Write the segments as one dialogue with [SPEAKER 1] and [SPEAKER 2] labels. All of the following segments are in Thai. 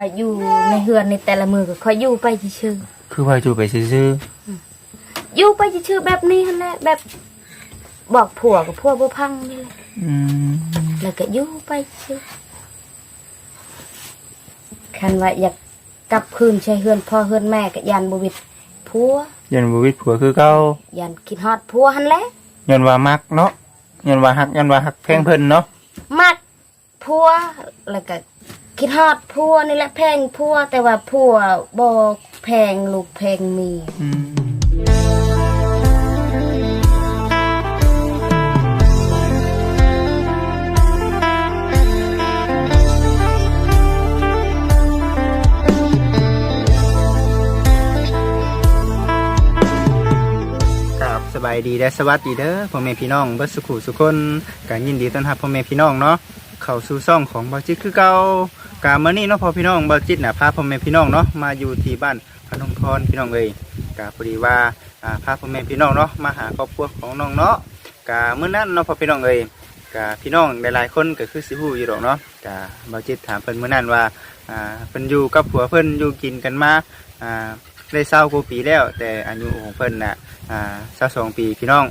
[SPEAKER 1] ข้อยอยู่ในเฮือนในแต่ละมือก็ค่อยอยู่ไปชื่อ
[SPEAKER 2] คือว่าอยู่ไปซื่อ
[SPEAKER 1] ๆอยู่ไปชื่อๆแบบนี้หั่นแหละแบบ บอกผัวกับผัวบ่พังนี่แหละ
[SPEAKER 2] ๆอืม
[SPEAKER 1] แล้วก็อยู่ไปชื่อคันว่าอยากกลับคืนใช้เฮือนพ่อเฮือนแม่ก็ยันบ่วิดผัว
[SPEAKER 2] ยันบ่วิตผัวคือเก่า
[SPEAKER 1] ยันคิดฮอดผัวหั่นแหละ
[SPEAKER 2] ยันว่ามักเนาะยันว่าฮักยันว่าฮักแพงเพิ่นเนาะ
[SPEAKER 1] มักผัวแล้วก็ คิดฮอดผัวนี่แหละแพงผัวแต่ว่าผัวบ่แพงลูกแพงเมีย
[SPEAKER 2] อืมครับสบายดีและสวัสดีเด้อพ่อแม่พี่น้องเบิดสุขุสุคนการยินดีต้อนรับพ่อแม่พี่น้องเนาะเข้าสู่ซ่องของบาจิคือเก่า กามื้อนี้เนาะพอพี่น้องเบาจิตน่ะพาพ่อแม่พี่น้องเนาะมาอยู่ที่บ้านพนมพรพี่น้องเอ้ยกาพอดีว่าพาพ่อแม่พี่น้องเนาะมาหาครอบครัวของน้องเนาะกาเมื้อนั้นเนาะพอพี่น้องเอ้ยกาพี่น้องหลายๆคนก็คือสิฮู้อยู่ดอกเนาะกาเบาจิตถามเพิ่นเมื้อนั้นว่าอ่าเพิ่นอยู่กับผัวเพิ่นอยู่กินกันมาอ่าได้เศร้ากว่าปีแล้ว แต่อายุของเพิ่นน่ะอ่าสาสองปีพี่น้อง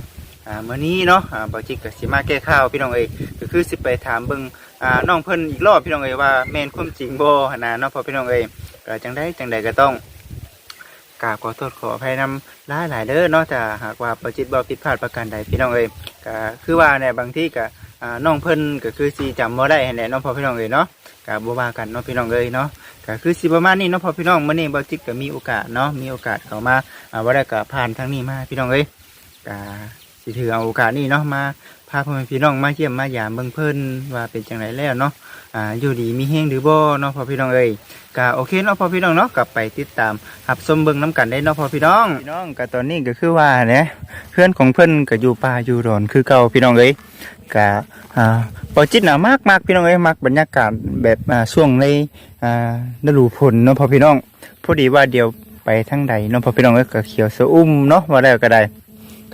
[SPEAKER 2] อ่าเมื่อนี้เนาะอ่าบอจิกกับสิมาแก้ข้าวพี่น้องเอ้ยก็คือสิไปถามเบิ่งอ่าน้องเพิ่นอีกรอบพี่น้องเอ้ยว่าแม่นความจริงบ่หั่นนะเนาะพอพี่น้องเอ้ยก็จังได้จังใดก็ต้องกราบขอโทษขออภัยนำหลายหลายเด้อเนาะแต่หากว่าบอจิตบ่ผิดพลาดประการใดพี่น้องเอ้ยก็คือว่าเนี่ยบางที่ก็อ่าน้องเพิ่นก็คือสิจำบ่ได้หั่นแหละเนาะพอพี่น้องเอ้ยเนาะก็บ่ว่ากันเนาะพี่น้องเอ้ยเนาะก็คือสิประมาณนี้เนาะพอพี่น้องมื้อนี้บอจิตก็มีโอกาสเนาะมีโอกาสเข้ามาอ่าบ่ได้ก็ผ่านทางนี้มาพี่น้องเอ้ยกาสิถือเอาโอกาสนี้เนาะมาาพ่อแม่พี่น้องมาเยี่ยมมาหยามเบิ่งเพิ่นว่าเป็นจังไรแล้วเนาะอ่าอยู่ดีมีแห้งหรือบ่เนาะพ่อพี่น้องเอ้ยกาโอเคเนาะพ่อพี่น้องเนาะกลับไปติดตามรับชมเบิ่งน้กันได้เนาะพ่อพี่น้องพี่น้องก็ตอนนี้ก็คือว่าเนี่ยเพื่อนของเพิ่นก็อยู่ป่าอยู่ดอนคือเก่าพี่น้องเอ้ยกาอ่าปอจิตหน่ะมากมากพี่น้องเอ้ยมักบรรยากาศแบบอ่าช่วงในอ่าฤดูฝนเนาะพ่อพี่น้องพอดีว่าเดี๋ยวไปทางใดเนาะพ่อพี่น้องเอ้ยก็เขียวสะอุ้มเนาะว่าแล้ก็ได้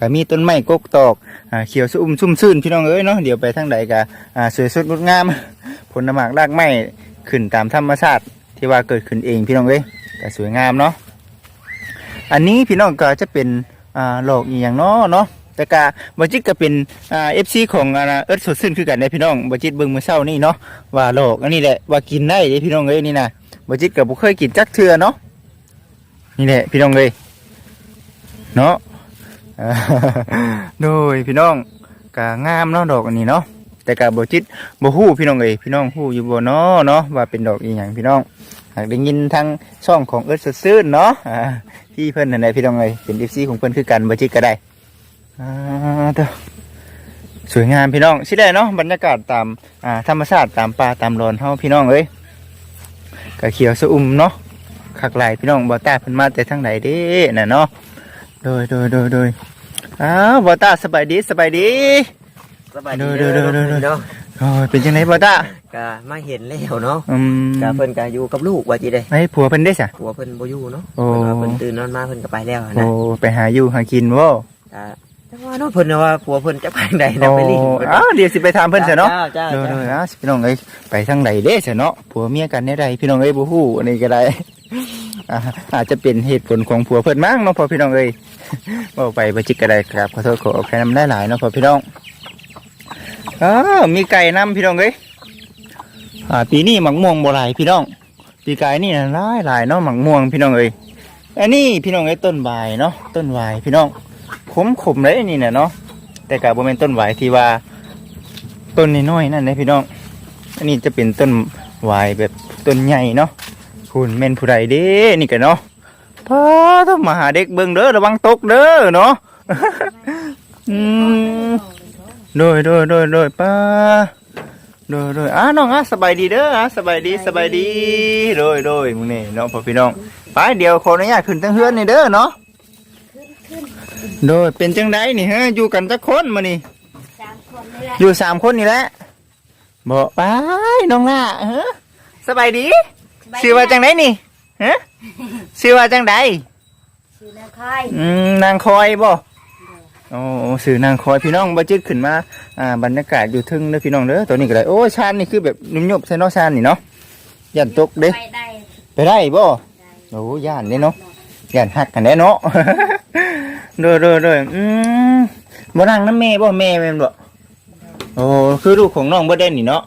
[SPEAKER 2] ก็มีต้นไม้กกตอกอ่าเขียวสุ่มซุ่มซื่นพี่น้องเอ้ยเนาะเดี๋ยวไปทางใดก็อ่าสวยสดงดงาม ผลหมากรากไม้ขึ้นตามธรรมชาติที่ว่าเกิดขึ้นเองพี่น้องเอ้ยก็สวยงามเนาะอันนี้พี่น้องก็จะเป็นอ่าโลกอีอย่างเนาะเนาะแต่กาบจิตก็เป็นอ่าเอฟซีของอ่าเอิร์ธสดซื่นคือกันได้พี่น้องบจิตเบิ่งมือเช้านี่เนาะว่าโลกอันนี้แหละว่ากินได้เด้พี่น้องเอ้ยนี่นะบจิตก็บ่เคยกินจักเทือเนาะนี่แหละพี่น้องเอ้ยเนาะ โดยพี่น้องกะงามเนาะดอกอันนี้เนาะแต่กะบ่จิตบ่ฮู้พี่น้องเอ้ยพี่น้องฮู้อยู่บ่เนาะเนาะว่าเป็นดอกอีหยังพี่น้องหากได้ยินทางช่องของเอิร์ธซื่นเนาะพี่เพิ่นนั่นแหละพี่น้องเอ้ยเป็น FC ของเพิ่นคือกันบ่จิตก็ได้อ่าเด้อสวยงามพี่น้องสิได้เนาะบรรยากาศตามอ่าธรรมชาติตามป่าตามรอนเฮาพี่น้องเอ้ยก็เขียวสะอุ่มเนาะคักหลายพี่น้องบ่ตาเพิ่นมาแต่ทางไหนเด้น่ะเนาะ โดยโดยโดยโดยอ้าวบอต้าสบายดีสบายดี
[SPEAKER 3] สบายดี
[SPEAKER 2] เด้อเด้อเด้อเด้อ
[SPEAKER 3] เนาะ
[SPEAKER 2] โอ้ยเป็นจังไงบอต้า
[SPEAKER 3] ก็มาเห็นแล้วเนาะ
[SPEAKER 2] อืม
[SPEAKER 3] ก็เพิ่นก็อยู่กับลูกว่าจิได้
[SPEAKER 2] ไอ้ผัวเพิ่นได้สะ
[SPEAKER 3] ผัวเพิ่นบ่อยู่เนาะ
[SPEAKER 2] โอ้
[SPEAKER 3] เพิ่นว่าเพิ่นตื่นนอนมาเพิ่นก็ไปแล้ว
[SPEAKER 2] โอ้
[SPEAKER 3] นะ
[SPEAKER 2] ไปหาอยู่หากินบ่
[SPEAKER 3] ก็แต่ว่าเนาะเพิ่นว่าผัวเพิ่นจะไปทางใดนะ
[SPEAKER 2] โอ้
[SPEAKER 3] ไปลิงเพิ่น
[SPEAKER 2] อ้าวเดี๋ยวสิไปถามเพิ่นซะเนาะ
[SPEAKER 3] จ้า
[SPEAKER 2] โดย
[SPEAKER 3] จ้า
[SPEAKER 2] โดยอ้าวสิพี่น้องเอ้ยไปทางไหนเด้ซะเนาะผัวเมียกันแน่ใดพี่น้องเอ้ยบ่ฮู้อันนี้ก็ได้อ่าอาจจะเป็นเหตุผลของผัวเพิ่นมั้งเนาะพอพี่น้องเอ้ย บ่ไปบ่จิกก็ไดครับขอโทษขออภัยนำได้หลายๆเนาะพอพี่น้องอ้ามีไก่นํพี่น้องเอ้ยอ่าปีนี้หมักม่วงบ่หลายพี่น้อง ปีกายนี่นะหลายหลายเนาะหมักม่วงพี่น้องเอ้ยอันนี้พี่น้องเอ้ต้นวายเนาะต้นวายพี่น้องขมขมเลยอันนี่น่ะเนาะแต่กะบ่แม่นต้นวายที่ว่า ต้นน้อยๆนั่นนะพี่น้อง อันนี้จะเป็นต้นวายแบบต้นใหญ่เนาะคุณแม่นผู้ใดเด้นี่กะเนาะ พาต้องมาหาเด็กเบิ่งเด้อระวังตกเด้อเนาะอืมโดยโดยโดยโดยป้าโดยโดยอะน้องอะสบายดีเด้ออะสบายดีสบายดีโดยโดยมึงนี่น้องพ่อพี่น้องไปเดี๋ยวขออนุญาตขึ้นทั้งเฮือนนี่เด้อเนาะโดยเป็นจังไดนี่ฮะอยู่กันจักคนมานี่
[SPEAKER 1] สามคนนี่แหละ
[SPEAKER 2] อยู่สามคนนี่แหละบอกไปน้องล่ะเฮ้สบายดีชื่อว่าจังไดนี่ฮะ ชื่อว่าจังได
[SPEAKER 1] ชื่อนางคาย
[SPEAKER 2] อืมนางคอยบ่โอ้สื่อนางคอยพี่น้องบ่จึกขึ้นมาอ่าบรรยากาศอยู่ทึ่งเด้อพี่น้องเด้อตัวนี้ก็ได้โอ้ชานนี่คือแบบนุ่มๆใส่เนาะชานนี่เนาะยันตกเด้
[SPEAKER 1] ไปได้
[SPEAKER 2] ได้บ่โอ้ย่านเด้เนาะย่านฮักกันได้เนาะเด้อเด้อเด้ออืมบ่นั่งน้ำแม่บ่แม่แม่นบ่โอ้คือลูกของน้องบ่ได้นี่เนาะ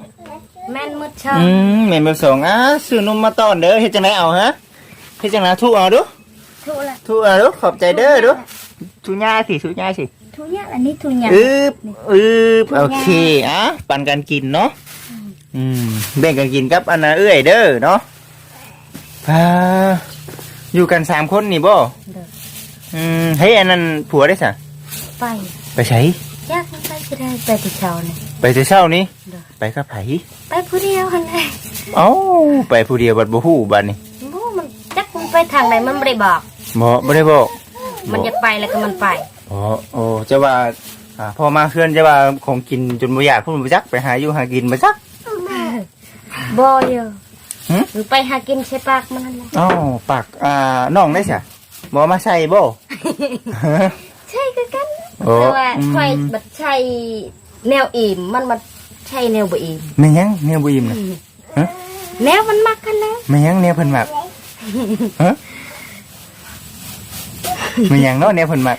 [SPEAKER 1] แม่นมืดช่อง
[SPEAKER 2] อืมแม่นเบอร์สองอะซื้อนมมาต้อนเด้อเฮ็ดจังไดเอาฮะ เฮ็ดจังไดทุเอาดู
[SPEAKER 1] ทุละ
[SPEAKER 2] ทุเอาดูขอบใจเด้อดูทุญาสิทุญาสิ
[SPEAKER 1] ทุยะอันนี้ทุยะ
[SPEAKER 2] อึบอึบ
[SPEAKER 1] ทุญา
[SPEAKER 2] โอเคอะปันกันกินเนาะอืมแบ่งกันกินกับอันน่ะเอื้อยเด้อเนาะอ่าอยู่กันสามคนนี่บ่
[SPEAKER 1] เด้อ
[SPEAKER 2] อืมเฮ้ยอันนั้นผัวได้สะ
[SPEAKER 1] ไป
[SPEAKER 2] ไปใช้
[SPEAKER 1] ยากมันไปก็ได้ไปแต่เช้านี่
[SPEAKER 2] ไปแต่เช้านี้
[SPEAKER 1] เด้อ
[SPEAKER 2] ไปกับไผ
[SPEAKER 1] ไปผู้เดียวหั่นแหละ
[SPEAKER 2] เอ้าไปผู้เดียวบัดบ่ฮู้บัดนี่
[SPEAKER 1] บ่มันจักมัน ไปทางไหนมันไม่ได้บอก
[SPEAKER 2] บ่บ่ได้บอก
[SPEAKER 1] มันอยากไปแล้วก็มันไป
[SPEAKER 2] อ๋อโอ้จะว่าอ่าพอมาเคลื่อนจะว่าของกินจนบ่อยากพุ่นบ่จักไปหาอยู่หากินบ่จัก
[SPEAKER 1] บ่เยอะ
[SPEAKER 2] หึ
[SPEAKER 1] หรือไปหากินใช่ปากมันนั่นแหละ
[SPEAKER 2] อ้าวปากอ่าน้องได้ซะบ่เอามาใส่บ่
[SPEAKER 1] ใช่คือกัน
[SPEAKER 2] โอ้
[SPEAKER 1] แต่ว่า
[SPEAKER 2] อืม
[SPEAKER 1] ใครบัดใช่แนวอิ่มมันมาใช่แนวบ่อิ่ม
[SPEAKER 2] แม่นยังแนวบ่อิ่มน่ะฮะ
[SPEAKER 1] แนวมันมักกันแล้ว
[SPEAKER 2] แม่นยังแนวเพิ่นมัก ฮะแม่นยังเนาะแนวเพิ่นมัก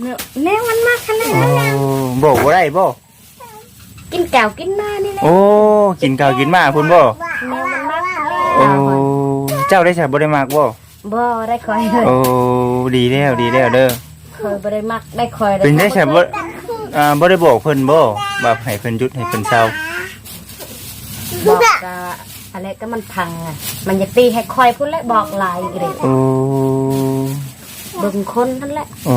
[SPEAKER 1] แนวแนวมันมักกันแล้ว
[SPEAKER 2] โอ้บอกบ่ได้บ่
[SPEAKER 1] กินแก้วกินมานี่แหละ
[SPEAKER 2] โอ้กินข้าวกินหมาพุ่นบ่
[SPEAKER 1] แนวมันมักกันแล้ว
[SPEAKER 2] โอ้เจ้าได้ซะบ่ได้มักบ่
[SPEAKER 1] บ่ได้คอยเลย
[SPEAKER 2] โอ้ดีแล้วดีแล้วเด้อ
[SPEAKER 1] คอยบ่ได้มักได้คอย
[SPEAKER 2] เป็นได้ซะบ่อ่าบ่ได้บอกเพิ่นบ่ว่าให้เพิ่นหยุดให้เพิ่นเศร้า
[SPEAKER 1] บอกก็ อะไรก็มันพังอะ มันอยากตีให้คอยพุ่นแหละบอกหลายอีกเลย
[SPEAKER 2] โอ้
[SPEAKER 1] เบิ่งคนนั่นแหละ
[SPEAKER 2] โอ้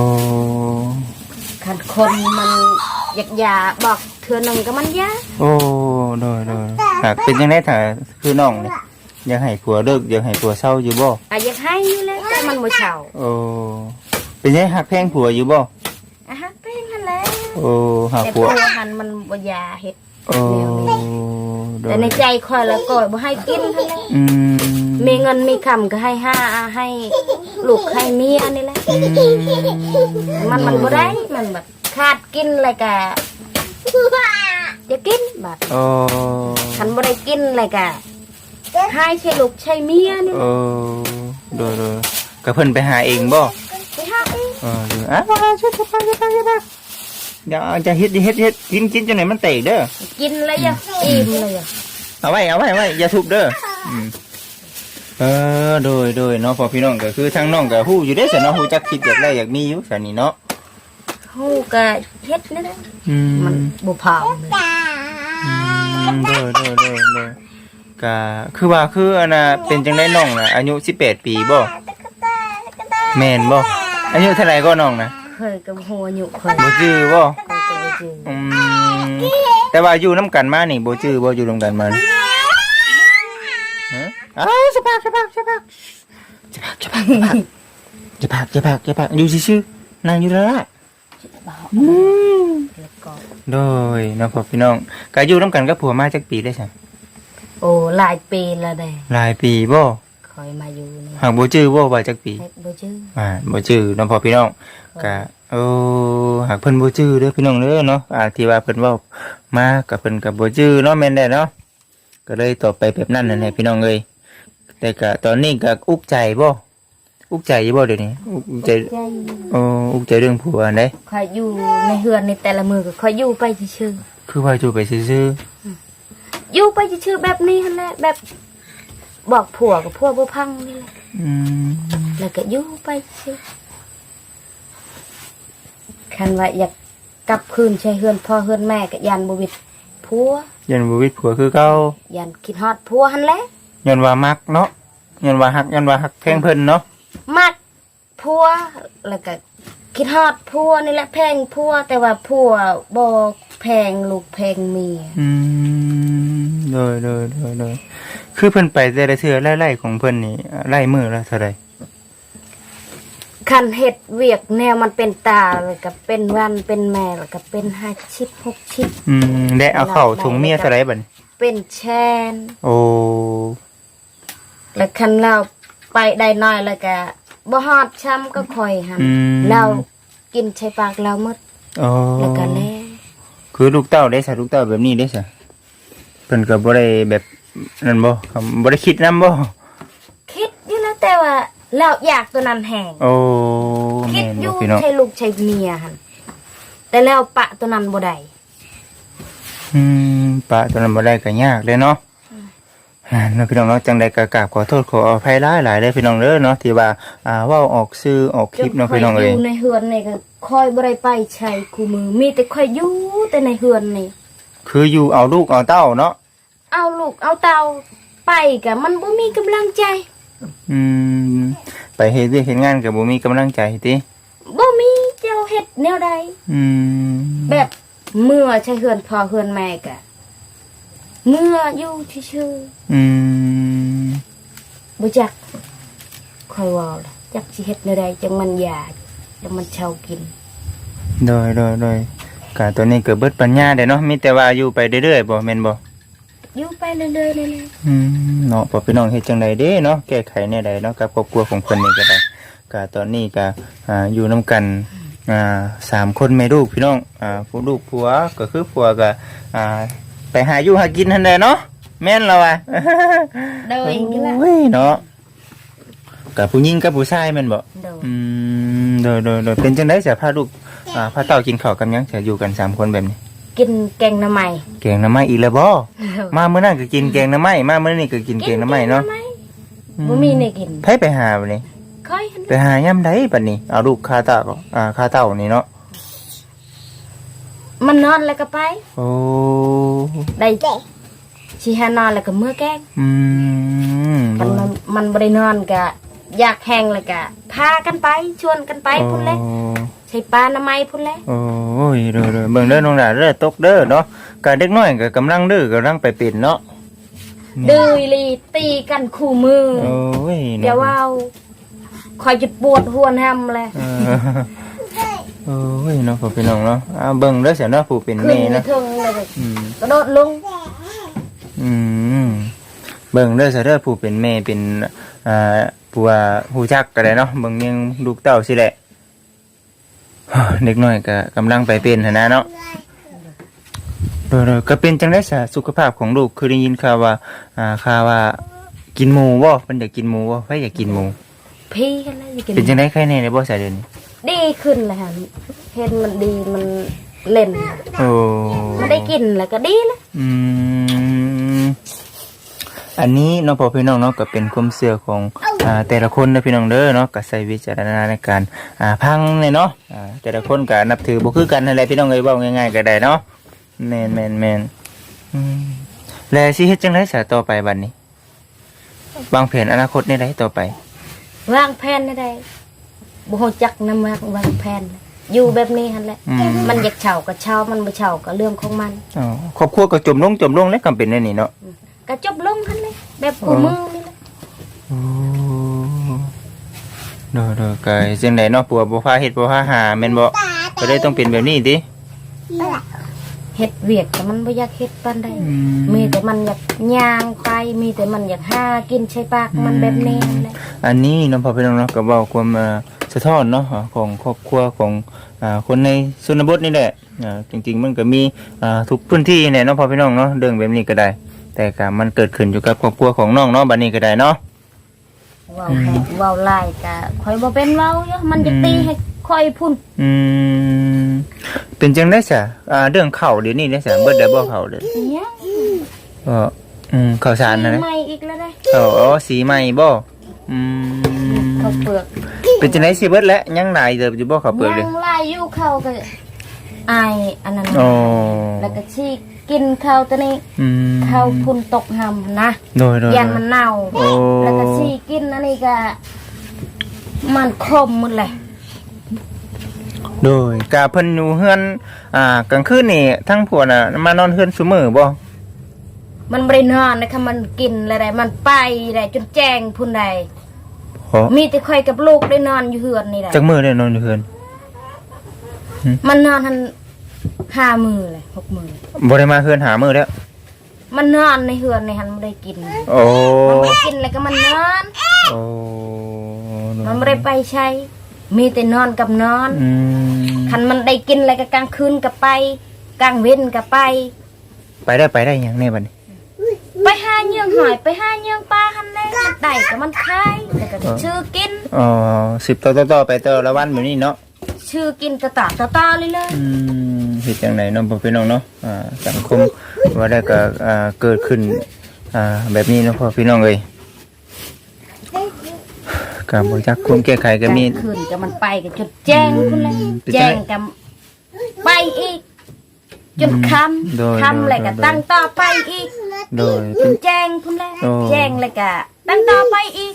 [SPEAKER 1] คันคนมันอยากหยาบอกเทื่อหนึงก็มันยา
[SPEAKER 2] โอ้โดยโดยหากเป็นจังได๋ถ้าคือน้องนี่อยากให้ผัวเลิกอยากให้ผัวเศร้าอยู่บ่
[SPEAKER 1] อะอยากให้อยู่แล้วแต่มันบ่เช่า
[SPEAKER 2] โอ้เป็นจังได๋หักแพงผัวอยู่บ่
[SPEAKER 1] อะฮะเป็นนั่นแหละ
[SPEAKER 2] โอ้หัก
[SPEAKER 1] แต่
[SPEAKER 2] ผัว
[SPEAKER 1] ผัวหันมันบ่อยาเฮ็ด
[SPEAKER 2] โอ้โดย
[SPEAKER 1] แต่ในใจคอยแล้วก็บ่ให้กินนั่นแหละ
[SPEAKER 2] อืม
[SPEAKER 1] มีเงินมีคำก็ให้ห้าให้ลูกให้เมียนี่แหละ
[SPEAKER 2] อืม
[SPEAKER 1] มันมันบ่ได้มันแบบขาดกินอะไรกะจะกินบัด
[SPEAKER 2] โอ้
[SPEAKER 1] ฉันบ่ได้กินอะไรกะให้ใช่ลูกใช่เมียนี่
[SPEAKER 2] โอ้โดยโดยก็เพิ่นไปหาเองบ่
[SPEAKER 1] ไปหาเอง
[SPEAKER 2] เออเดี๋ยวอะช่วยช่วย ช่วยช่วยช่วยช่วยเดี๋ยวจะเฮ็ดเฮ็ดเฮ็ดกินกินจนไหนมันเตะเด้อ
[SPEAKER 1] กินแล้วยังอิ่มเลยอะ
[SPEAKER 2] เอาไว้เอาไว้เอาไว้อย่าทุบเด้ออืมเออโดยโดยเนาะพอพี่น้องก็คือทางน้องก็ฮู้อยู่เด้อสิเนาะฮู้จักคิดอยากได้อยากมีอยู่สันนี่เนาะ
[SPEAKER 1] ฮู้ก็เฮ็ดนี่แหละ
[SPEAKER 2] อื
[SPEAKER 1] มัน
[SPEAKER 2] ม
[SPEAKER 1] บ่พอเลย
[SPEAKER 2] อืมโดยโดยโดยโดยก็คือว่าคืออันน่ะเป็นจังได๋น้องน่ะอายุ18ปีบ่แม่นบ่อายุเท่าไหร่ก็น้องน่ะ
[SPEAKER 1] เคยกับหัวหยุเคย
[SPEAKER 2] บ่จื้อบ่
[SPEAKER 1] เคยกับบ่จือ
[SPEAKER 2] อืมแต่ว่าอยู่น้ำกันมานี่บ่จื้อบ่อยู่น้ำกันมานี่ฮะอ้าวสะพักสะพักสะพักสะพักสะพักสะพักสะพักสะพักอยู่ซื่อๆนั่งอยู่แล้วล่ะ
[SPEAKER 1] บอกแล้วก็
[SPEAKER 2] โดยเน้องพ่อพี่น้องก็อยู่น้ำกันกับผัวมาจักปีได้ซั่น
[SPEAKER 1] โอ้หลายปีแล้วแด้
[SPEAKER 2] หลายปีบ่
[SPEAKER 1] คอยมาอยู่นี่
[SPEAKER 2] หากบ่จื้อบ่ว่าจักปี
[SPEAKER 1] เฮ็ดบ่จื้อ
[SPEAKER 2] อ่าบ่จื้อเน้องพ่อพี่น้องก็โอ้หากเพิ่นบ่จื้อเด้อพี่น้องเด้อเนาะอ่าที่ว่าเพิ่นเว้ามากับเพิ่นก็บ่จื้อเนาะแม่นได้เนาะก็เลยตอบไปแบบนั้นนั่นแหละพี่น้องเอ้ยแต่ก็ตอนนี้ก็อุกใจบ่อุกใจอยู่บ่เดี๋ยวนี้อุกอุกใจ
[SPEAKER 1] ใจ
[SPEAKER 2] โอ้อุกใจเรื่องผัวอันใด
[SPEAKER 1] คอยอยู่ในเฮือนในแต่ละมือก็คอยอยู่ไปชื่อ
[SPEAKER 2] คือว่าจูไปซื่อ
[SPEAKER 1] ๆอยู่ไปชื่อๆแบบนี้หั่นแหละแบบ บอกผัวกับผัวบ่พังนี่แหละ
[SPEAKER 2] ๆอืม
[SPEAKER 1] แล้วก็อยู่ไปชื่อคันว่าอยากกลับคืนใช้เฮือนพ่อเฮือนแม่ก็ยันบ่วิดผัว
[SPEAKER 2] ยันบ่วิตผัวคือเก่า
[SPEAKER 1] ยันคิดฮอดผัวหั่นแหละ
[SPEAKER 2] ยันว่ามักเนาะยันว่าฮักยันว่าฮักแพงเพิ่นเนาะ
[SPEAKER 1] มักผัวแล้วก็ คิดฮอดผัวนี่แหละแพงผัวแต่ว่าผัวบ่แพงลูกแพงเมีย
[SPEAKER 2] อืมโดยโดยโดยโดยคือเพิ่นไปแต่ละเทื่อไล่ๆของเพิ่นนี่ไล่มือละเท่าใด
[SPEAKER 1] คันเฮ็ดเวียกแนวมันเป็นตาแล้วก็เป็นวันเป็นแม่แล้วก็เป็นห้าชิปหกชิป
[SPEAKER 2] อืมได้เอาเข้าถุงเมียเท่าใดบัดนี้
[SPEAKER 1] เป็นแชน
[SPEAKER 2] โอ้
[SPEAKER 1] แล้วคันเราไปได้น้อยแล้วก็ บ่ฮอดช้ำก็คอยหัน
[SPEAKER 2] อืม
[SPEAKER 1] เรากินใช้ปากเราหมด
[SPEAKER 2] โอ้
[SPEAKER 1] แล้วก็แล
[SPEAKER 2] คือลูกเต้าได้สะลูกเต้าแบบนี้ได้สะเพิ่นก็บ่ได้แบบนั่นบ่ครับบ่ได้คิดนํบ่
[SPEAKER 1] คิดแต่ว่าแล้วอยากตัวนั้นแห้ง
[SPEAKER 2] โอ้
[SPEAKER 1] คิ
[SPEAKER 2] แม่
[SPEAKER 1] ด
[SPEAKER 2] น
[SPEAKER 1] อ
[SPEAKER 2] บ่
[SPEAKER 1] ยู่
[SPEAKER 2] พี่น้อง
[SPEAKER 1] ใช่ลูกใช่เมียหันแต่แล้วปะตัวนั้นบ่ได้
[SPEAKER 2] อืมปะตอนนั้นบ่ได้ก็ยากเลยเนาะอ่า เนาะพี่น้องเนาะจังใดก็กราบขอโทษขออภัยหลายหลายๆเลยพี่น้องเด้อเนาะที่ว่าอ่าเว้าออกชื่อออกคลิปเนาะพี่น้อง
[SPEAKER 1] จ
[SPEAKER 2] เอ้
[SPEAKER 1] ค่อยอยู่ในเฮือนนี่ก็คอยบ่ได้ไปใช้คู่มือมีแต่ค่อยอยู่แต่ในเฮือนนี่
[SPEAKER 2] คืออยู่เอาลูกเอาเต้าเนาะ
[SPEAKER 1] เอาลูกเอาเตาไปก็มันบ่มีกำลังใจ
[SPEAKER 2] อืมไปเฮ็ดเวียกเฮ็ดงานก็บ่มีกำลังใจติ
[SPEAKER 1] บ่มีเจ้าเฮ็ดแนวใด
[SPEAKER 2] อืม
[SPEAKER 1] แบบเมื่อใช้เฮือนพ่อเฮือนแม่ก็ เมื่ออยู่ชื่อ
[SPEAKER 2] อืม
[SPEAKER 1] ๆบ่จักค่อยเว้าล่ะจักสิเฮ็ดแนวใดจังมันอยากจังมันเช่ากิน
[SPEAKER 2] โดยโดยโดยกะตัวนี้ก็เบิดปัญญาได้เนาะมีแต่ว่าอยู่ไปเรื่อยๆบ่แม่นบ่
[SPEAKER 1] อยู่ไปเรื่อยๆนี่แหละ
[SPEAKER 2] อืมเนาะพอพี่น้องเฮ็ดจังไดเด้เนาะแก้ไขแนวใดเนาะกับครอบครัวของเพิ่นนี่ก็ได้ก็ตอนนี้ก็อ่าอยู่นํกันอ่าสามคนแม่ลูกพี่น้องอ่าผู้ลูกผัวก็คือผัวก็อ่า ไปหาอยู่หากินหั่นแหละเนาะแม่นแล้วว่ะ
[SPEAKER 1] โดยนี่แหละ
[SPEAKER 2] โอ้ยเนาะกับผู้หญิงกับผู้ชายแม่นบ่
[SPEAKER 1] โดย
[SPEAKER 2] อืมโดยโดยโดยเป็นจังได๋จะพาลูกอ่าพาเต้ากินข้าวกันยังจะอยู่กันสามคนแบบนี้
[SPEAKER 1] กินแกงหน่อไม้
[SPEAKER 2] แกงหน้ำไม้อีกแล้วบ่มามื้อนั้นก็กินแกงหน้ำไม้มามื้อนี้ก็กินแกงหน้ำไม้เนาะ
[SPEAKER 1] บ่มีในกิน
[SPEAKER 2] ไผไปหาบัดนี้
[SPEAKER 1] ค่อยหั่น
[SPEAKER 2] ไปหายามใดบัดนี้เอาลูกคาเต้าอ่าคาเต้านี่เนาะ
[SPEAKER 1] มันนอนแล้วก็ไป
[SPEAKER 2] โอ้
[SPEAKER 1] ได้สิหานอนแล้วก็มื้อแกง
[SPEAKER 2] อืม
[SPEAKER 1] มันมันมันบ่ได้นอนก็อยากแห้งแล้วก็พากันไปชวนกันไปพุ่นแหละ
[SPEAKER 2] โอ้
[SPEAKER 1] ใช้ปลาหน่อไม้พุ่นแหละ
[SPEAKER 2] โอ้ยเด้อเด้อเบิ่งเด้อน้องหลานเด้อตกเด้อเนาะก็เด็กน้อยก็กำลังดื้อกำลังไปเป็นเนาะ
[SPEAKER 1] ดื้ออีหลีตีกันคู่มือ
[SPEAKER 2] โอ้ย
[SPEAKER 1] เดี๋ยวว่าคอยจะปวดหัวน้ำเลย
[SPEAKER 2] เออ โอ้ยเนาะพ่อพี่น้องเนาะอ่าเบิ่งเด้อเสียเนาะผู้เป็น
[SPEAKER 1] ขึ้น
[SPEAKER 2] แม่
[SPEAKER 1] ใน
[SPEAKER 2] นะ
[SPEAKER 1] เทิงเลย
[SPEAKER 2] อืม
[SPEAKER 1] กระโดดลง
[SPEAKER 2] อืมเบิ่งเด้อเสียเด้อผู้เป็นแม่เป็นอ่าผู้ว่าผู้จักก็ได้เนาะเบิ่งยังลูกเต้าสิแหละ เด็กน้อยก็กำลังไปเป็นหั้นนะเนาะเด้อๆก็เป็นจังได๋ซะสุขภาพของลูกคือได้ยินข่าวว่าอ่าข่าวว่ากินหมูบ่เพิ่นอยากกินหมูบ่เพิ่นอยากกินหมู
[SPEAKER 1] พี่กันเลยกิน
[SPEAKER 2] เป็นจังได๋ใครแน่ได้บ่ซะเดี๋ยวนี้
[SPEAKER 1] ดีขึ้นเลยค่ะเห็นมันดีมันเล่น
[SPEAKER 2] โอ้
[SPEAKER 1] มันได้กินแล้วก็ดีแล้ว
[SPEAKER 2] อืมอันนี้เนาะพอพี่น้องเนาะก็เป็นความเชื่อของอ่าแต่ละคนนะพี่น้องเด้อเนาะก็ใช้วิจารณญาณในการอ่าพังเนี่ยเนาะอ่าแต่ละคนก็นับถือบ่คือกันนั่นแหละพี่น้องเอ้ยเว้าง่ายๆก็ได้เนาะแม่นแม่นแม่นอืมแล้วสิเฮ็ดจังได๋ซะต่อไปบัดนี้วางแผนอนาคตในใดต่อไป
[SPEAKER 1] วางแผนได้ได้ บ่ฮู้จักนำมากวางแผนอยู่แบบนี้หั่นแหละ
[SPEAKER 2] อืม
[SPEAKER 1] มันอยากเช่าก็เช่ามันบ่เช่าก็เรื่องของมัน
[SPEAKER 2] อ๋อครอบครัวก็จมลงจมลงแล้วก็เป็นแน่นี่เนาะ
[SPEAKER 1] ก็จบลงหั่นเลยแบบคู่มือนี่แหละ
[SPEAKER 2] โอ้เด้อเด้อก็จังไดเนาะปัวบ่พาเฮ็ดบ่พาหาแม่นบ่ก็เลยต้องเป็นแบบนี้ติ
[SPEAKER 1] เฮ็ดเวียกแต่มันบ่อยากเฮ็ดปานใด
[SPEAKER 2] อื
[SPEAKER 1] มีแต่มันอยากย่างไปมีแต่มันอยากหากินใช้ปากมันแบบนี้นั่นแหละ
[SPEAKER 2] อันนี้น้องพ่อพี่น้องเนาะก็เว้าความเอ่อ สะท้อนเนาะของครอบครัวของอ่าคนในชนบทนี่แหละอ่าจริงๆมันก็มีอ่าทุกพื้นที่เนี่ยเนาะพ่อพี่น้องเนาะเรื่องแบบนี้ก็ได้ แต่ก็มันเกิดขึ้นอยู่กับครอบครัวของน้องเนาะบัดนี้ก็ได้เนาะ
[SPEAKER 1] เว้าแหกเว้าลายก็ข่อยบ่เป็นเว้าอยู่มันจะตีให้ข่อยพุ่น
[SPEAKER 2] อืมเป็นจังได๋ซะอ่าเรื่องข้าวเดี๋ยวนี้ได้ซะเบิดได้บ่ข้าวเด้อ
[SPEAKER 1] เนี่ย
[SPEAKER 2] ก็อืมข้าวสารนะนะ
[SPEAKER 1] ใหม่อีกแล้วได้
[SPEAKER 2] ข้าวอ๋อสีใหม่บ่อืม
[SPEAKER 1] ข้าวเปลือก
[SPEAKER 2] เป็นจังได๋สิเบิดแล้วยังหลายเด้ออยู่บ่ข้าวเปลือกเด้
[SPEAKER 1] ยั
[SPEAKER 2] อง
[SPEAKER 1] ลายอยู่ข้าวก็อายอันนั้น
[SPEAKER 2] อ๋อ
[SPEAKER 1] แล้วก็ชีกินข้าวตัวนี้
[SPEAKER 2] อืม
[SPEAKER 1] ข้าวพุ่นตกหำนะ
[SPEAKER 2] โดยโดย
[SPEAKER 1] ยันมันเน่า
[SPEAKER 2] โอ้
[SPEAKER 1] แล้วก็ชีกินอันนี้ก็ มันคมหมดเลย
[SPEAKER 2] โดยกาเพิ่นอยู่เฮือนอ่ากลางคืนนี่ทั้งผัวน่ะมานอนเฮือนซุมื้อบ่
[SPEAKER 1] มันบรินอนนะคะมันกินอะไรมันไปได้จนแจ้งพุ่นใด
[SPEAKER 2] โอ้
[SPEAKER 1] มีแต่ข่อยกับลูกได้นอนอยู่เฮือนนี่แหละ
[SPEAKER 2] จักมื้อได้นอนอยู่เฮือน
[SPEAKER 1] มันนอนทันห้ามือเลยหกมือ
[SPEAKER 2] บ่ได้มาเฮือนหามื้อแล้ว
[SPEAKER 1] มันนอนในเฮือนในหันไม่ได้กิน
[SPEAKER 2] โอ้
[SPEAKER 1] มันไม่กินแล้วก็มันนอน
[SPEAKER 2] โอ้
[SPEAKER 1] มันไม่ได้ไปใช้มีแต่นอนกับนอน
[SPEAKER 2] อืม
[SPEAKER 1] คันมันได้กินอะไรก็กลางคืนก็ไป กลางเว้นก็ไป
[SPEAKER 2] ไปได้ไปได้หยังแน่บัดนี้
[SPEAKER 1] ไปหา เยื่องหอยไปห้าเยื่องปลาหันแน่ได้ก็มันคายแต่ก็ชื่อกิน
[SPEAKER 2] อ๋อสิบต่อต่อต่อไปต่อละวันแบบนี้เนาะ
[SPEAKER 1] ชื่อกินตะตาตะตาเลยเลย
[SPEAKER 2] อืมเฮ็ดจังไดเนาะพ่อพี่น้องเนาะอ่าสังคมว่าได้ก็อ่าเกิดขึ้นอ่าแบบนี้เนาะพ่อพี่น้องเอ้ยก็บ่จักความแก้ไขก็มี
[SPEAKER 1] กลางคืนก็มันไปก็จนแจ้งคุณเลย
[SPEAKER 2] อืม
[SPEAKER 1] แจ้งกันไปอีก จนค
[SPEAKER 2] โดยำ
[SPEAKER 1] คำเลยก็
[SPEAKER 2] โดย
[SPEAKER 1] ตั้งต่อไปอีก
[SPEAKER 2] โดย
[SPEAKER 1] จนแจ้งคุณแล้ว
[SPEAKER 2] โอ้
[SPEAKER 1] แจ้งเลยก็ตั้งต่อไปอีก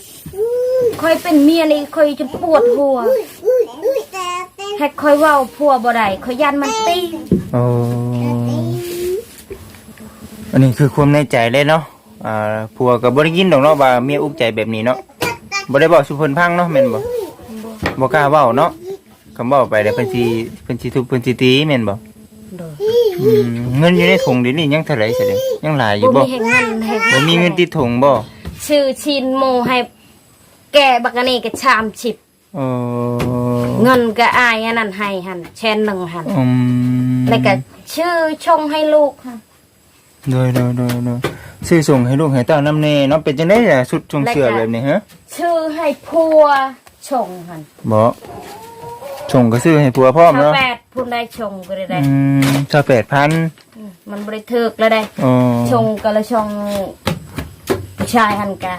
[SPEAKER 1] คอยเป็นเมียนี่คอยจนปวดหัวให้คอยเว้าผัวบ่ได้คอยยันมันตี
[SPEAKER 2] โอ้อันนี้คือความในใจเลยเนาะอ่าผัวก็บ่ได้ยินดอกเนาะว่าเมียอุกใจแบบนี้เนาะบ่ได้บอกสุเพิ่นพังเนาะแม่นบ่บ่กล้าเว้าเนาะคำเว้าไปแล้วเพิ่นสิเพิ่นสิทุบเพิ่นสิตีแม่นบ่
[SPEAKER 1] โดย
[SPEAKER 2] อืมเงินอยู่ในถุงเดี๋ยวนี้ยังเท่าไหร่ซะเด้ยังหลายอยู่
[SPEAKER 1] บ่
[SPEAKER 2] บ่
[SPEAKER 1] มีให้เงินให้
[SPEAKER 2] บ่มีเงินติดถุงบ่
[SPEAKER 1] ชื่อชินโมให้แกบักอันนี่ก็ชามฉิบ
[SPEAKER 2] โอ้
[SPEAKER 1] เงินก็อายอันนั้นให้หันแชนหนึ่งหัน
[SPEAKER 2] อืม
[SPEAKER 1] แล้วก็ชื่อชงให้ลูกค่ะ
[SPEAKER 2] โดยโดยโดยโดยซื้อส่งให้ลูกให้เต้านำแน่เนาะเป็นจังได๋ล่ะสุดชงเสื้อแบบนี้ฮะ
[SPEAKER 1] ชื่อให้พัวชงหัน
[SPEAKER 2] บ่ ชงก็ซื้อให้ผัวพร้อม
[SPEAKER 1] ถ้า
[SPEAKER 2] เนาะ
[SPEAKER 1] แปดพูนได้ชงก็ได้ได้
[SPEAKER 2] อืมชาแปดพัน
[SPEAKER 1] อืมมันบริถึกแล้วได้
[SPEAKER 2] อ๋อ
[SPEAKER 1] ชงก็ละชงผู้ชายหันกะ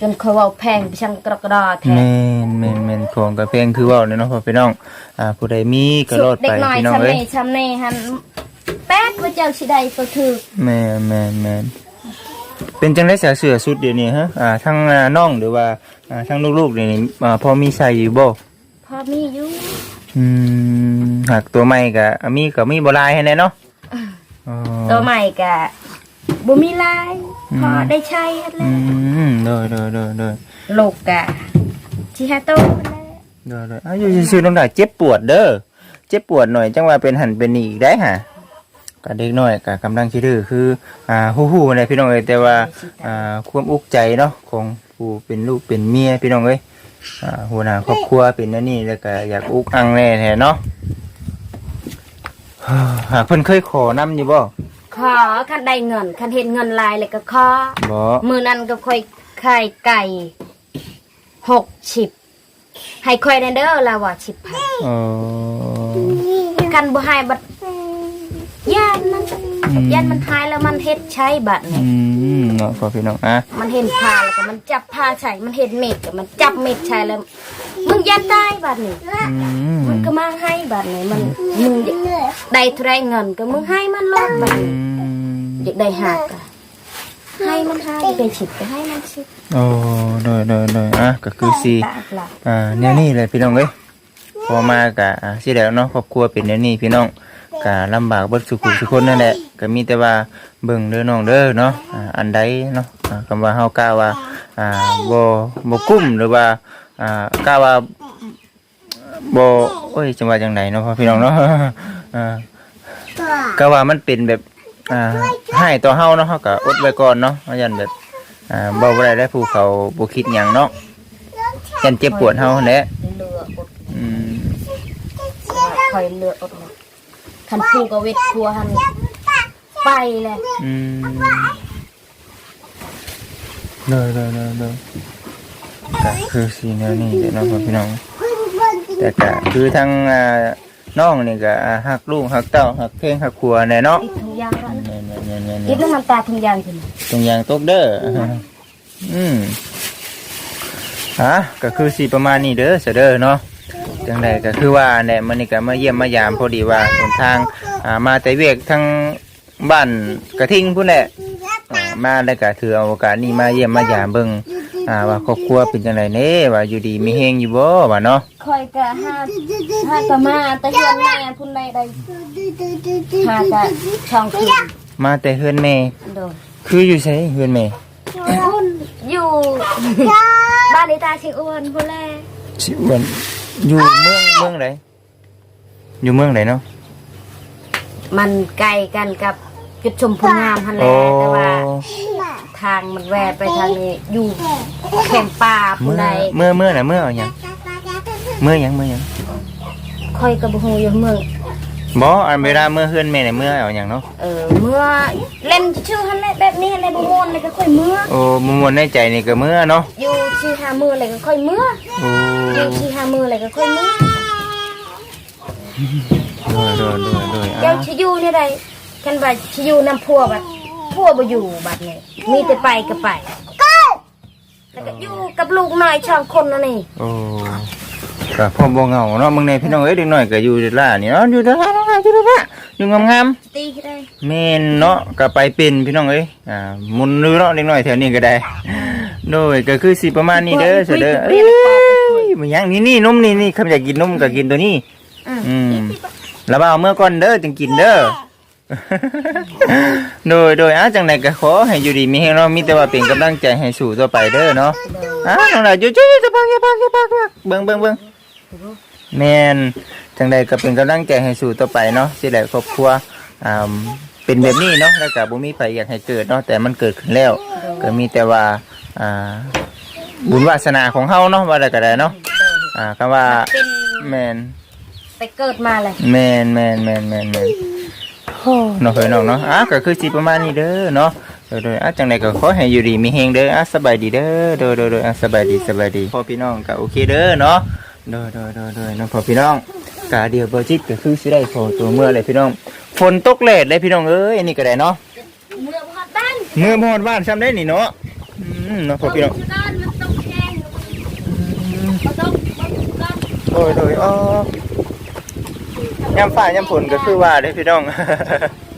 [SPEAKER 1] จนเขาเว่าแพงไปช่างกระกระดอแท
[SPEAKER 2] แม
[SPEAKER 1] น
[SPEAKER 2] นแมนแมนของกระเพงคือเว่าเนี่ยเนาะพ่อพี่น้อง อ่าผู้ใดมีก็โลด
[SPEAKER 1] เด็
[SPEAKER 2] ไป
[SPEAKER 1] กน้อย
[SPEAKER 2] พี่น้อง
[SPEAKER 1] ชำ
[SPEAKER 2] เอ้ย
[SPEAKER 1] เน่ชำเน่หันแป๊ดว่าเจ้าชิใดก็คือ
[SPEAKER 2] แมนแมนแมนเป็นจังได๋เสียเสือสุดเดี๋ยวนี้ฮะ อ่าทั้งอ่าน้องหรือว่าอ่าทั้งลูกๆเดี๋ยวนี้อ่าพอมีใส่อยู่บ่
[SPEAKER 1] พอมีอยู่
[SPEAKER 2] อืมหากตัวใหม่ก็มีก็มีบ่หลายให้แน่เนาะอ๋อ
[SPEAKER 1] ตัวใหม่กะบ่มีลาย
[SPEAKER 2] อืม
[SPEAKER 1] พอได้ใช้หันแล้
[SPEAKER 2] อื
[SPEAKER 1] ว
[SPEAKER 2] มโดยโดยโดยโดย
[SPEAKER 1] ลูกกะชิฮาโตนั่นแหละ
[SPEAKER 2] โดยโดยอายุซื่อๆน้องดาเจ็บปวดเด้อเจ็บปวดหน่อยจังว่าเป็นหันเป็นนี่อีกได้ฮะก็เด็กน้อยก็กำลังคิดดื้อคืออ่าฮู้ๆนะพี่น้องเอ้ยแต่ว่า อ่าความอุกใจเนาะของผู้เป็นลูกเป็นเมียพี่น้องเอ้ย อ่าหัวหน้าครอบครัวเป็นอันนี่แล้วก็อยากอุกอังแน่แท้เนาะหากเพิ่นเคยขอนํอยู่บ่
[SPEAKER 1] ขอคันได้เงินคันเห็นเงินลายเลยก็ขอ
[SPEAKER 2] บ่
[SPEAKER 1] มือนั้นก็ค่อยไข่ไก่หกฉิบให้ค่อยแนเด้อละว่าฉิบพัน
[SPEAKER 2] เออ
[SPEAKER 1] กันบ่ให้บัดย่านมัน
[SPEAKER 2] อืม
[SPEAKER 1] ย่านมันหายแล้วมันเฮ็ดใช้บัด
[SPEAKER 2] อื
[SPEAKER 1] นี่
[SPEAKER 2] มเนาะพอพี่น้องอะ
[SPEAKER 1] มันเห็นผ้าแล้วก็มันจับผ้าใช้มันเห็นเม็ดก็มันจับเม็ดใช้แล้วมึงย่านตายบัดนี่
[SPEAKER 2] อืม
[SPEAKER 1] มันก็มาให้บัดนี่มันมึงได้เท่าไรเงินก็มึงให้มันลดบัด
[SPEAKER 2] อื
[SPEAKER 1] นี่
[SPEAKER 2] ม
[SPEAKER 1] อยากได้หักอะให้มันให้อยากได้ฉิบก็ให้มันฉิบ
[SPEAKER 2] โอ้โดยโดยโดยอะก็คือสิ
[SPEAKER 1] ตากหลับ
[SPEAKER 2] อ่าแนวนี้เลยพี่น้องเอ้ยพอมากะอ่าสิแล้วเนาะครอบครัวเป็นแนวนี้พี่น้อง กะลำบากเบิดสุขุสุคนนั่นแหละก็มีแต่ว่าเบิ่งเด้อน้องเด้อเนาะอ่าอันใดเนาะอ่าคำว่าเฮากล้าว่าอ่าบ่บ่กุ้มหรือว่าอ่ากล้าว่าบ่โอ้ยจังว่าจังไดเนาะพ่อพี่น้องเนาะอ่า ก็ว่ามันเป็นแบบอ่าให้ต่อเฮาเนาะเฮาก็อดไว้ก่อนเนาะเพราะยันแบบอ่าบ่บ่ได้ได้ผู้เขาบ่คิดหยังเนาะยันเจ็บปวดเฮาแหละ
[SPEAKER 1] เลืออด
[SPEAKER 2] อืม
[SPEAKER 1] คอยเลืออดเล ยคันพูกับเวทพัวหันไปเลย
[SPEAKER 2] อืมเลยเลยเลยเลยก็คือสีแนวนี้เดี๋ยวน้องพี่น้อง แต่ก็คือทั้งอ่าน้องนี่ก็อ่าหักลูกหักเต้าหักเพลงหักครัวแน่เนาะ
[SPEAKER 1] ติดทุงยางกัน
[SPEAKER 2] เนี่ยเนี่ยเนี่ยเนี่ย
[SPEAKER 1] กิ
[SPEAKER 2] เนี่ย
[SPEAKER 1] นแล้วมันตาทุงยางขึ้น
[SPEAKER 2] ตรงยางตกเด้ออืมฮะก็คือสีประมาณนี้เด้อเสยเด้อเนาะ จังใดก็คือว่าเนี่ยมันนี่ก็มาเยี่ยมมายามพอดีว่าหนทางอ่ามาแต่เวียกทั้งบ้านกระทิงพุ่นแหละอ่ามาแล้วก็ถือเอาโอกาสนี้มาเยี่ยมมายามเบิ่งอ่าว่าครอบครัวเป็นจังไดเน่ว่าอยู่ดีมีเฮงอยู่บ่ว่าเนาะ
[SPEAKER 1] คอยกะห้าห้ากะมาแต่เฮือนแม่พุ่นใดใดห้ากะช่องคืน
[SPEAKER 2] มาแต่เฮือนแม่
[SPEAKER 1] โดน
[SPEAKER 2] คืออยู่ไสเฮือนแม่
[SPEAKER 1] พุ่นอยู่ บ้านในตาชิอ้วนพุ่นแล
[SPEAKER 2] สิอ้วน อยู่เมืองเมืองใดอยู่เมืองใดเนาะ
[SPEAKER 1] มันไกลกันกับจุดชมพูงามฮันแห
[SPEAKER 2] โอ้
[SPEAKER 1] ละแต่ว่า ทางมันแวดไปทางนี้อยู่แคมป่าพุ่
[SPEAKER 2] เมื่
[SPEAKER 1] น
[SPEAKER 2] อ
[SPEAKER 1] ใด
[SPEAKER 2] เมื่อเมื่อน่ะเมื่อเอาหยังเมื่อหยังเมื่อหยัง
[SPEAKER 1] คอยกับหูอยู่เมือง
[SPEAKER 2] บ่อันเวลาเมื่อเฮือนแม่เนี่ยเมื่อเอาหยังเนาะ
[SPEAKER 1] เออเมื่อเล่นชื่อฮันแหละแบบนี้อะไรบ่ม่วนเลยก็ค่อยเมื่อ
[SPEAKER 2] โอ้มมวนในใจนี่ก็เมื่อเนาะ
[SPEAKER 1] อยู่ชื่อหามืออะไรก็ค่อยเมื่อ
[SPEAKER 2] โอ้
[SPEAKER 1] อยู่ชื่อหามืออะไรก็ค่อยเมื่อ
[SPEAKER 2] โดยโดยโดยโดย
[SPEAKER 1] เจ้า
[SPEAKER 2] อะ
[SPEAKER 1] ชิอยูนี่ใดกันว่าชิอยูนำพัวบัดพัวบ่อยู่บัดนี่มีแต่ไปก็ไปแล้วก็อยู่กับลูกน้อยช่องคนนั่นนี่
[SPEAKER 2] โอ้ก็พอบ่เหงาเนาะมึงในพี่น้องเอ้ยเด็กน้อยก็อยู่ในล่านี่เนาะอยู่ในล่าอยู่ในล่าอยู่งามๆ
[SPEAKER 1] ตีก็ได้
[SPEAKER 2] แม่นเนาะก็ไปเป็นพี่น้องเอ้ยอ่ามุนนือเนาะเล็กน้อยแถวนี้ก็ได้ โดยก็คือสิประมาณนี้เด้อเสยเด้อเอ้ยมันยังนี่นี่นมนี่นี่คำอยากกินนมก็กินตัวนี้
[SPEAKER 1] อืม
[SPEAKER 2] อืมแล้วเอาเมื่อก่อนเด้อจึงกินเด้อ โดยโดยอะจังไดก็ขอให้อยู่ดีมีแฮงเนาะมีแต่ว่าเป็นกำลังใจให้สู่ต่อไปเด้อเนาะอะน้องหลายอยู่ๆจะพักจะพักจะพักเบิ่งเบิ่งเบิ่งแม่น จังไดก็เป็นกำลังใจให้สู่ต่อไปเนาะสิได้ครอบครัวอ่าเป็นแบบนี้เนาะแล้วก็บ่มีไผอยากให้เกิดเนาะแต่มันเกิดขึ้นแล้ว ก็มีแต่ว่าอ่าบุญวาสนาของเฮาเนาะว่าได้ก็ได้เนาะอ่าคำว่า
[SPEAKER 1] เป็น
[SPEAKER 2] แม่น
[SPEAKER 1] ไปเกิดมาเลย
[SPEAKER 2] แม่นแม่นแม่นแม่นแม่นเนาะเฮ้ยน้องเนาะอะก็คือสิประมาณนี้เด้อเนาะโดยโดยอะจังไดก็ขอให้อยู่ดีมีเฮงเด้ออะสบายดีเด้อโดยโดยโดยอะสบายดีสบายดีพ่อพี่น้องก็โอเคเด้อเนาะโดยโดยโดยโดยเนาะพ่อพี่น้อง กะเดียวบ่จิตก็คือสิได้พอตัวเมื่อเลยพี่น้อง ฝนตกแลดเลยพี่น้องเอ้ยอันนี้ก็ได้เนาะ
[SPEAKER 1] เมื่อพอดบ้าน
[SPEAKER 2] เมื่อบ่ฮอดบ้านซ้ำได้นี่เนาะอืมเนาะพ่อพี่น้อง
[SPEAKER 1] ก้อนมันต้องแห้งมันต้องมันก้อน
[SPEAKER 2] โดยโดยอ๋อยามฟ้ายามฝนก็คือว่าเด้อพี่น้อง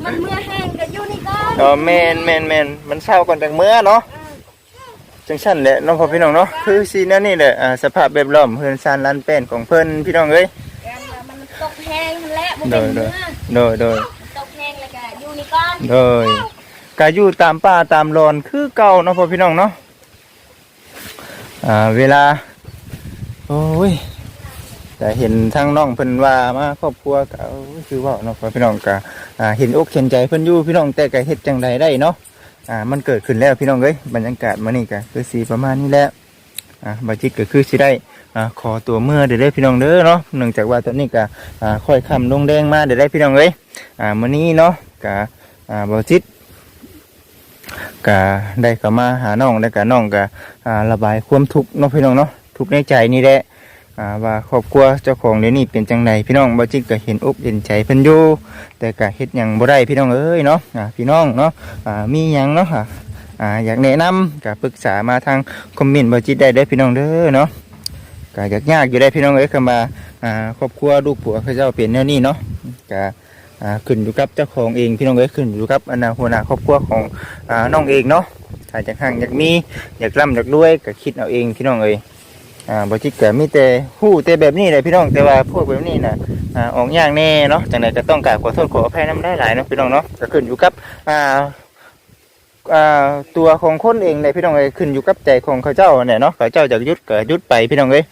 [SPEAKER 1] มันเมื่อแห้งก็อยู่นี่ก้อน
[SPEAKER 2] อ๋อแมนแมนแมนมันเศร้าก่อนจากเมื่อเนาะจังชั้นแหละน้องพ่อพี่น้องเนาะคือซีนั่นนี่แหละอ่าสภาพแบบล้อมเพื่อนซานลันเป็นของเพิ่นพี่น้องเอ้ย
[SPEAKER 1] มัน ตกแห้งมันแล้วมัน
[SPEAKER 2] โด
[SPEAKER 1] เป็น
[SPEAKER 2] ยโด
[SPEAKER 1] เมื่
[SPEAKER 2] ย
[SPEAKER 1] อ
[SPEAKER 2] โดยโดย
[SPEAKER 1] ตกแห้งแล้วก็อยู่นี่ก้อน
[SPEAKER 2] โดยกาอยู่ตามป่าตามรอนคือเก่าเนาะพ่อพี่น้องเนาะอ่าเวลา โอ้ยแต่เห็นทางน้องเพิ่นว่ามาครอบครัวก็โอ้ยคือเว่าเนาะพ่อพี่น้องก็อ่าเห็นอกเห็นใจเพิ่นอยู่พี่น้องแต่ก็เฮ็ดจังใดได้เนาะอ่ามันเกิดขึ้นแล้วพี่น้องเอ้ยบรรยากาศมานี่ก็คือสีประมาณนี้แหละอ่าบาจิตก็คือสิได้อ่า ขอตัวเมื่อเดี๋ยวได้พี่น้องเด้อเนาะเนื่องจากว่าตอนนี้ก็ค่อยคำลงแดงมาเดี๋ยวได้พี่น้องเอ้ยมื้อนี้เนาะก็อ่าบาจิตก็ได้เข้ามาหาน้องแล้วก็น้องก็ระบายความทุกข์เนาะพี่น้องเนาะทุกข์ในใจนี่แหละว่าครอบครัวเจ้าของเดี๋ยวนี้เป็นจังไดพี่น้องบาจิตก็เห็นอกเห็นใจเพิ่นอยู่แต่ก็เฮ็ดหยังบ่ได้พี่น้องเอ้ยเนาะพี่น้องเนาะมีหยังเนาะค่ะอยากแนะนำก็ปรึกษามาทางคอมเมนต์บ่จิตได้เด้อพี่น้องเด้อเนาะ ก็ยากยากอยู่ได้พี่น้องเอ้ยคำว่าอ่าครอบครัวลูกผัวเขาเจ้าเป็นแนวนี้เนาะก็อ่าขึ้นอยู่กับเจ้าของเองพี่น้องเอ้ยขึ้นอยู่กับอนาหัวหน้าครอบครัวของน้องเองเนาะถ้าอยากห่างอยากมีอยากร่ำอยากรวยก็คิดเอาเองพี่น้องเอ้ยอ่าบจิตก็มีแต่ฮู้แต่แบบนี้แหละพี่น้องแต่ว่าพวกแบบนี้น่ะอ่าออกยากแน่เนาะจังไดก็ต้องกราบขอโทษขออภัยนำได้หลายเนาะพี่น้องเนาะก็ขึ้นอยู่กับอ่าตัวของคนเองเลยพี่น้องเอ้ยขึ้นอยู่กับใจของเขาเจ้าเนี่ยเนาะเขาเจ้าจะยุดก็ยุดไปพี่น้องเอ้ย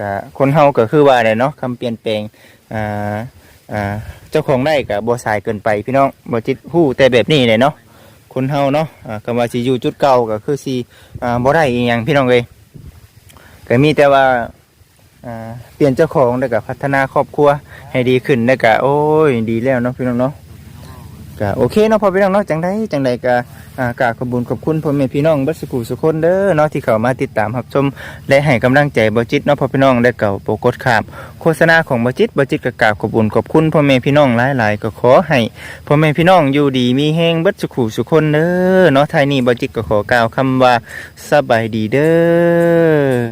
[SPEAKER 2] ก็คนเฮาก็คือว่าเนี่ยเนาะคำเปลี่ยนแปลงอ่าอ่าเจ้าของได้ก็บ่สายเกินไปพี่น้องบ่จิตฮู้แต่แบบนี้เนี่ยเนาะคนเฮาเนาะอ่าว่าสิอยู่จุดเก่าก็คือสิอ่าบ่ได้อีหยังพี่น้องเอ้ยก็มีแต่ว่าอ่าเปลี่ยนเจ้าของแล้วก็พัฒนาครอบครัวให้ดีขึ้นแล้วก็โอ้ยดีแล้วเนาะพี่น้องเนาะ ก็โอเคเนาะพอพี่น้องเนาะจังไดจังไดก็อ่ากราบขอบคุญขอบคุณพ่อแม่พี่น้องบัสกุสุคนเด้อเนาะที่เข้ามาติดตามรับชมและให้กำลังใจบอจิตเนาะพ่อพี่น้องได้เก่าโปรกดขามโฆษณาของบอจิตบอจิตก็กราบขอบคุญขอบคุณพ่อแม่พี่น้องหลายๆก็ขอให้พ่อแม่พี่น้องอยู่ดีมีแห้งบัสกุสุคนเด้อเนาะท้ายนี้บอจิตก็ขอกล่าวคำว่าสบายดีเด้อ